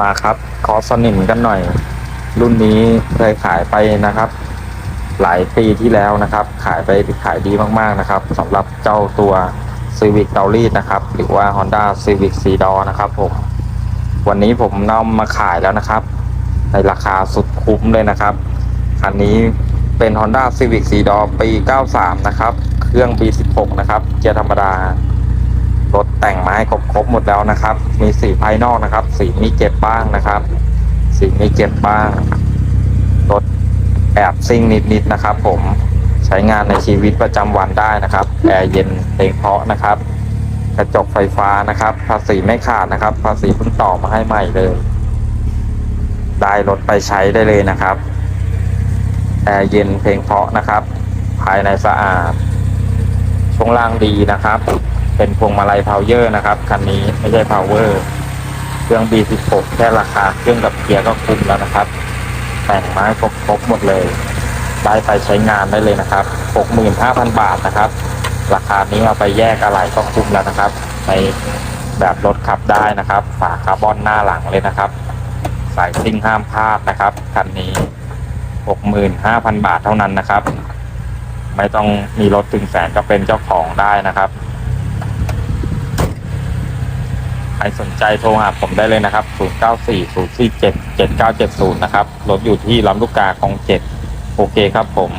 มาครับขอสนิมกันหน่อย รุ่นนี้เคยขายไปนะครับ หลายปีที่แล้วนะครับ ขายไปขายดีมากๆนะครับสำหรับเจ้าตัว Civic เตารีดนะครับ หรือว่า Honda Civic 4 d o นะครับผมวันนี้ผมนำมาขายแล้วนะครับ ในราคาสุดคุ้มเลยนะครับคันนี้เป็น Honda Civic 4 d o ปี 93 นะครับ เครื่อง B16 นะครับ เกียร์ธรรมดา รถแต่งมาให้ครบๆหมดแล้วนะครับ มีสีภายนอกนะครับ สีมีเก็บบ้างนะครับ สีมีเก็บบ้างรถแอบซิ่งนิดๆนะครับ ผมใช้งานในชีวิตประจำวันได้นะครับแอร์เย็นเพลงเพาะนะครับ กระจกไฟฟ้านะครับ ภาษีไม่ขาดนะครับ ภาษีเพิ่งต่อมาให้ใหม่เลย ได้รถไปใช้ได้เลยนะครับแอร์เย็นเพลงเพาะนะครับ ภายในสะอาดช่วงล่างดีนะครับ เป็นพวงมาลัยพาวเยอร์นะครับคันนี้ไม่ใช่พาวเวอร์เครื่อง B16 แค่ราคาเครื่องกับเกียร์ก็คุ้มแล้วนะครับ แต่งมาครบๆหมดเลยได้ไปใช้งานได้เลยนะครับ 65,000 บาทนะครับ ราคานี้เอาไปแยกอะไรก็คุ้มแล้วนะครับ ในแบบรถขับได้นะครับ ฝาคาร์บอนหน้าหลังเลยนะครับ สายซิ่งห้ามพลาดนะครับคันนี้ 65,000 บาทเท่านั้นนะครับ ไม่ต้องมีรถถึงแสนก็เป็นเจ้าของได้นะครับ ใครสนใจโทรหาผมได้เลยนะครับ 0940477970 นะครับ รถอยู่ที่ลำลูกกาคลองเจ็ดโอเคครับผม